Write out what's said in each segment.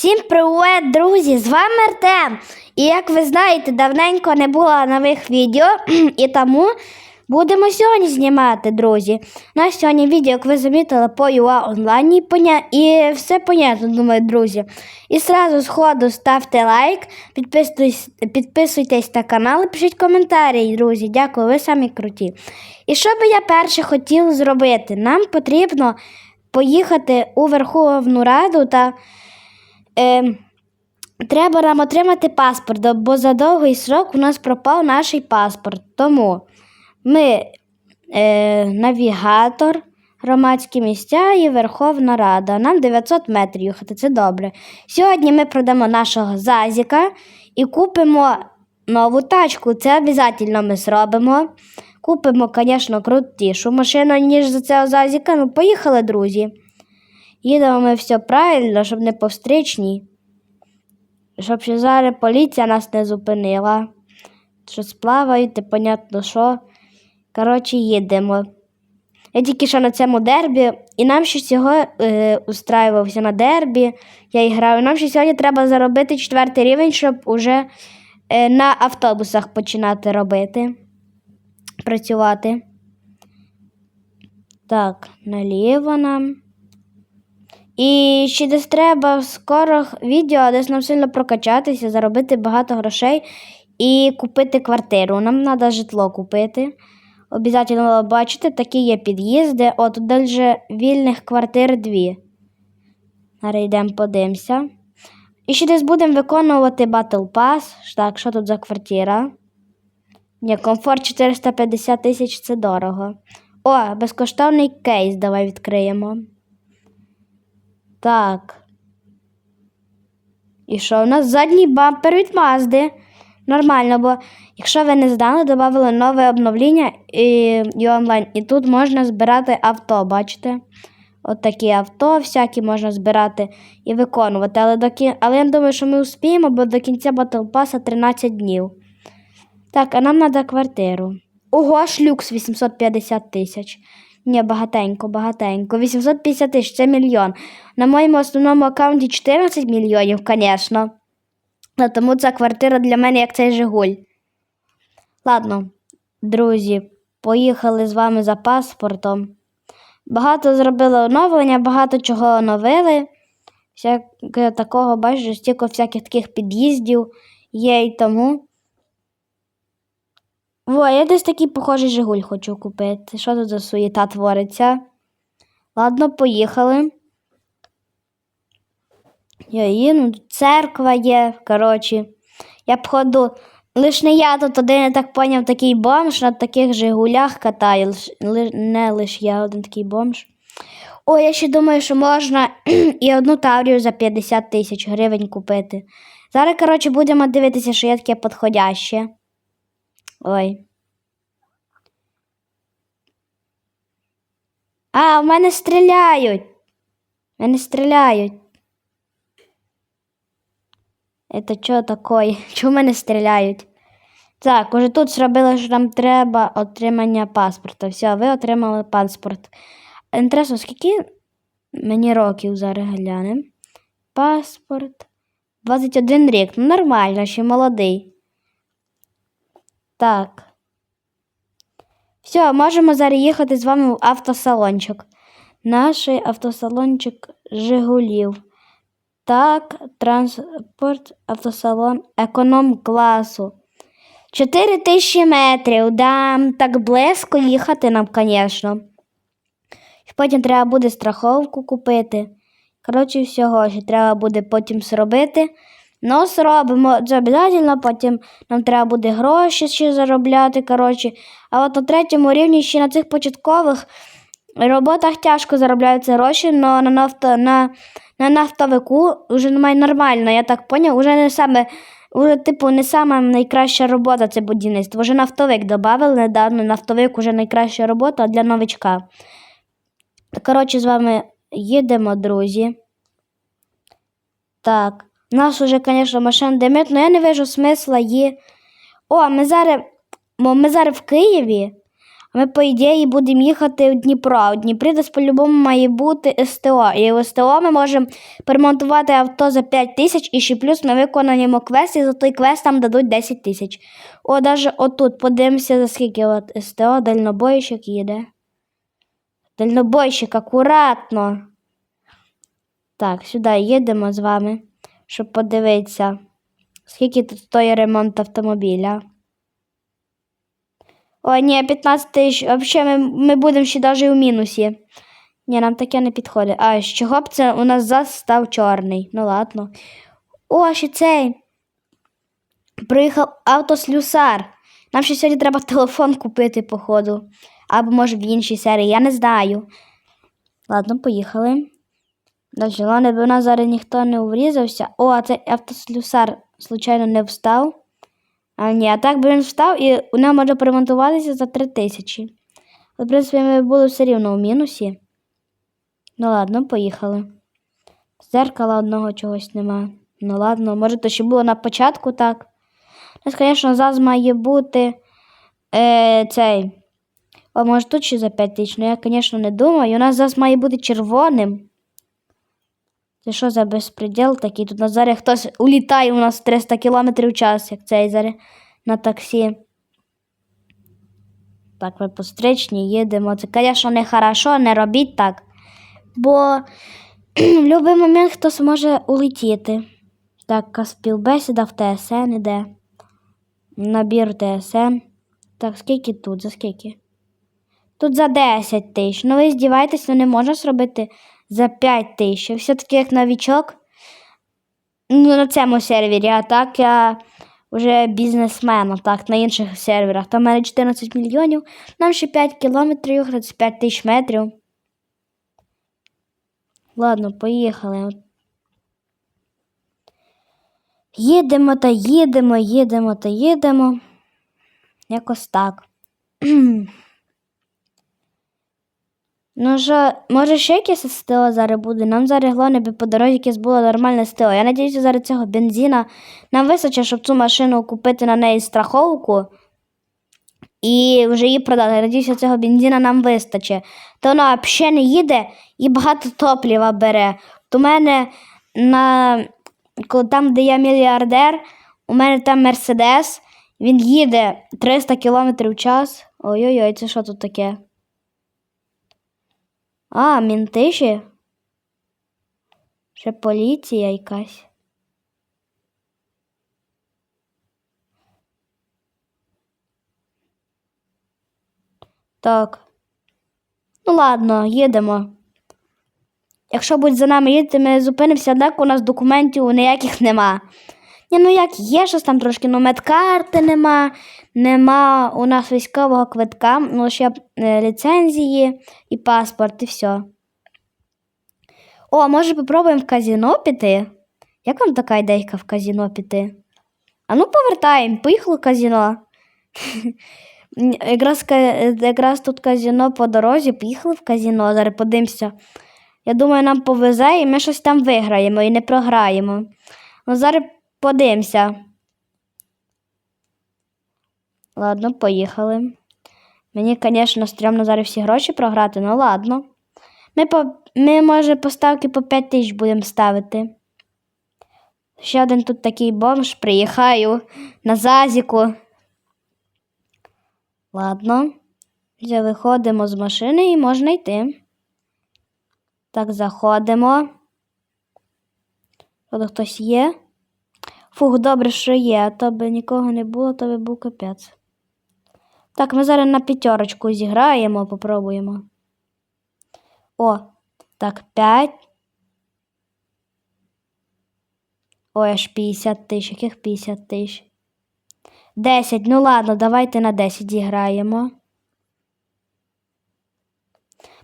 Всім привіт, друзі! З вами Артем. І як ви знаєте, давненько не було нових відео, і тому будемо сьогодні знімати, друзі. У нас сьогодні відео, як ви замітили, по UA онлайн і, поня... і все понятно, думаю, друзі. І сразу з ходу ставте лайк, підписуйтесь, підписуйтесь на канал і пишіть коментарі, друзі. Дякую, ви самі круті. І що би я перше хотів зробити? Нам потрібно поїхати у Верховну Раду та. Е, треба нам отримати паспорт, бо за довгий срок у нас пропав наш паспорт. Тому ми е, навігатор, громадські місця і Верховна Рада. Нам 900 метрів їхати, це добре. Сьогодні ми продамо нашого зазіка і купимо нову тачку. Це обов'язково ми зробимо. Купимо, звісно, крутішу машину, ніж за цього зазіка. Ну, поїхали, друзі. Їдемо ми все правильно, щоб не повстрічні. Щоб ще зараз поліція нас не зупинила. Що сплавають, і понятно що. Коротше, їдемо. Я тільки що на цьому дербі, і нам ще цього е, устраювався на дербі. Я і граю. Нам ще сьогодні треба заробити четвертий рівень, щоб уже е, на автобусах починати робити. Працювати. Так, наліво нам. І ще десь треба в скорих відео десь нам сильно прокачатися, заробити багато грошей і купити квартиру. Нам треба житло купити. Обязательно бачите, такі є під'їзди. От тут вільних квартир дві. Зараз йдемо подивимося. І ще десь будемо виконувати Battle Pass. Так, що тут за квартира? Ні, комфорт 450 тисяч це дорого. О, безкоштовний кейс давай відкриємо. Так. І що? У нас задній бампер від Мазди. Нормально, бо якщо ви не знали, додали нове обновлення і, і онлайн. І тут можна збирати авто, бачите? От такі авто всякі можна збирати і виконувати. Але до кін... але я думаю, що ми успіємо, бо до кінця Pass 13 днів. Так, а нам треба квартиру. Ого, шлюкс 850 тисяч. Ні, багатенько, багатенько. 850 тисяч це мільйон. На моєму основному аккаунті 14 мільйонів, звісно. Тому ця квартира для мене як цей Жигуль. Ладно, друзі, поїхали з вами за паспортом. Багато зробили оновлення, багато чого оновили. Всяке такого, бачиш, стільки всяких таких під'їздів є і тому. Во, я десь такий похожий Жигуль хочу купити. Що тут за суєта твориться? Ладно, поїхали. Йої, ну, церква є, коротше. Я б ходу. Лиш не я тут один, я так поняв, такий бомж на таких Жигулях катаю. Лиш, ли, не лише я один такий бомж. О, я ще думаю, що можна і одну таврію за 50 тисяч гривень купити. Зараз, коротше, будемо дивитися, що є таке підходяще. Ой. А, в мене стріляють. В мене стріляють. Это що таке? Чому мене стріляють? Так, уже тут зробили, що нам треба отримання паспорта. Все, ви отримали паспорт. Інтересно, скільки мені років зараз глянемо? Паспорт. 21 рік. Ну, нормально, ще молодий. Так. Все, можемо зараз їхати з вами в автосалончик. Наш автосалончик Жигулів. Так, транспорт, автосалон, економ класу. 4 тисячі метрів. Да, так близько їхати нам, звісно. Потім треба буде страховку купити. Коротше, всього, що треба буде потім зробити. Ну, зробимо це обов'язково, потім нам треба буде гроші ще заробляти. коротше. А от на третьому рівні ще на цих початкових роботах тяжко заробляються гроші, але на нафто, на, на нафтовику вже немає нормально, я так поняв, вже не саме, вже, типу, не сама найкраща робота це будівництво. Вже нафтовик додали недавно, нафтовик вже найкраща робота для новичка. Коротше, з вами їдемо, друзі. Так. У нас уже, звісно, машин димить, але я не вижу смисла її. О, ми зараз, ми зараз в Києві, а Ми, по ідеї, будемо їхати в Дніпро. А в Дніпрі десь по-любому має бути СТО. І в СТО ми можемо перемонтувати авто за 5 тисяч і ще плюс ми виконуємо квест, і за той квест нам дадуть 10 тисяч. О, навіть отут подивимося, за скільки от СТО, дальнобойщик їде. Дальнобойщик, акуратно. Так, сюди їдемо з вами, щоб подивитися, скільки тут стоїть ремонт автомобіля. О, ні, 15 тисяч. Взагалі, ми, ми будемо ще навіть у мінусі. Ні, нам таке не підходить. А з чого б це у нас зас став чорний? Ну ладно. О, ще цей. Приїхав автослюсар. Нам ще сьогодні треба телефон купити, походу. Або може в іншій серії, я не знаю. Ладно, поїхали. Далі, головне, бо у нас зараз ніхто не уврізався. О, а цей автослюсар, случайно, не встав. А ні, а так би він встав і у нього може поремонтуватися за 3 тисячі. В принципі, ми були все рівно у мінусі. Ну ладно, поїхали. Зеркала одного чогось нема. Ну ладно, може то ще було на початку так. У нас, звісно, заз має бути е, цей. О, може тут ще за 5 тисяч, ну я, звісно, не думаю. У нас заз має бути червоним. Це що за безпреділ такий? Тут на зараз хтось улітає у нас 300 км в час, як цей зараз на таксі. Так, ми по стрічні їдемо. Це, звісно, не хорошо, не робіть так. Бо в будь-який момент хтось може улетіти. Так, співбесіда в ТСН іде. Набір ТСН. Так, скільки тут? За скільки? Тут за 10 тисяч. Ну ви здіваєтеся, не можна зробити за 5 тисяч. Все-таки як новічок. Ну, на цьому сервері, а так я вже бізнесмен, а так, на інших серверах. Там в мене 14 мільйонів, нам ще 5 кілометрів, це 5 тисяч метрів. Ладно, поїхали. Їдемо та їдемо, їдемо та їдемо. Якось так. Ну що, може ще якесь СТО зараз буде? Нам зараз головне би по дорозі якесь було нормальне СТО. Я надіюся, зараз цього бензина нам вистачить, щоб цю машину купити на неї страховку і вже її продати. Я надіюся, цього бензина нам вистачить. То вона взагалі не їде і багато топліва бере. То в мене на там, де я мільярдер, у мене там Мерседес, він їде 300 км в час. Ой-ой-ой, це що тут таке? А, мінти ще? Ще поліція якась. Так. Ну ладно, їдемо. Якщо будуть за нами їдати, ми зупинимося, однак у нас документів ніяких нема. Ні, ну як є щось там трошки, ну медкарти нема, нема у нас військового квитка, ну лише е, ліцензії і паспорт, і все. О, може попробуємо в казіно піти? Як вам така ідейка в казіно піти? А ну повертаємо, поїхали в казіно. якраз, якраз тут казіно по дорозі, поїхали в казіно, зараз подивимося. Я думаю, нам повезе і ми щось там виграємо і не програємо. Ну, зараз подивимося. Ладно, поїхали. Мені, звісно, стрьомно зараз всі гроші програти, ну ладно. Ми, по, ми може, поставки по 5 тисяч будемо ставити. Ще один тут такий бомж, приїхаю на зазіку. Ладно. Вже виходимо з машини і можна йти. Так, заходимо. Тут хтось є. Фух, добре, що є, а то би нікого не було, то би був капець. Так, ми зараз на п'ятерочку зіграємо, попробуємо. О, так, 5. Ой, аж 50 тисяч. Яких 50 тисяч? 10. Ну ладно, давайте на 10 зіграємо.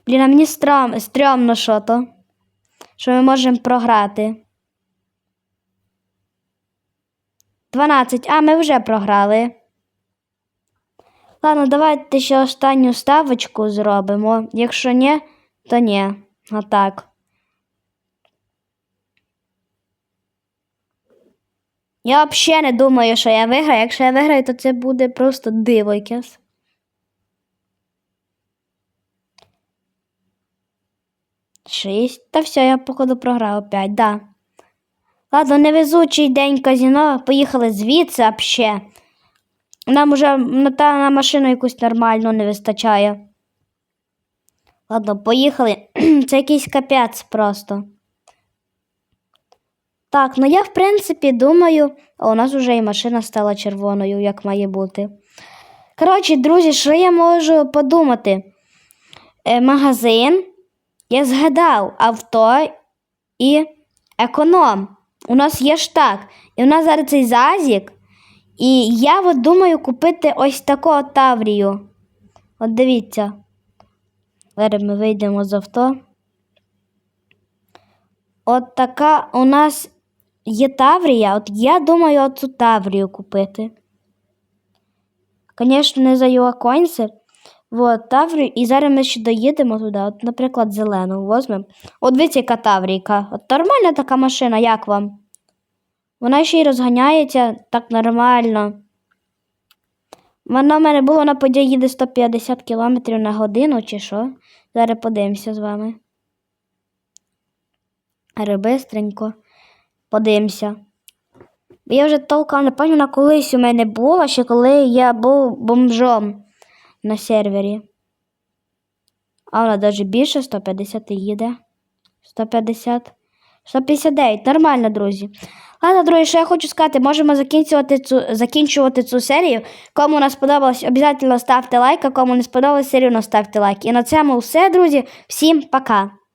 Блін, а мені стрьом, стрьомно що то. Що ми можемо програти. 12, а ми вже програли. Ладно, давайте ще останню ставочку зробимо. Якщо ні, то ні. так. Я взагалі не думаю, що я виграю. Якщо я виграю, то це буде просто диво якесь. Шість. Та все, я походу програв 5, да. Ладно, невезучий день казіно. Поїхали звідси вообще. Нам уже на, та, на машину якусь нормальну не вистачає. Ладно, поїхали. Це якийсь капець просто. Так, ну я в принципі думаю, а у нас вже і машина стала червоною, як має бути. Коротше, друзі, що я можу подумати? Е, магазин, я згадав авто і економ. У нас є ж так. І у нас зараз цей зазік. І я от думаю купити ось таку Таврію. От дивіться. Зараз ми вийдемо з авто. От така у нас є Таврія. От я думаю оцю Таврію купити. Звісно, не за юаконці. Вот, Таврію. І зараз ми ще доїдемо туди. От, наприклад, зелену візьмемо. От дивіться, яка Таврійка. От нормальна така машина, як вам? Вона ще й розганяється так нормально. Вона в мене було на події їде 150 км на годину, чи що? Зараз подивимося з вами. Аре, бистренько. Подивимося. Бо я вже толком не пам'ятаю, колись у мене було, ще коли я був бомжом на сервері. А вона навіть більше 150 їде. 150. 159. Нормально, друзі. Ладно, друзі, що я хочу сказати, можемо закінчувати цю, закінчувати цю серію. Кому не сподобалось, обов'язково ставте лайк, а кому не сподобалось серію, ставте лайк. І на цьому все, друзі. Всім пока!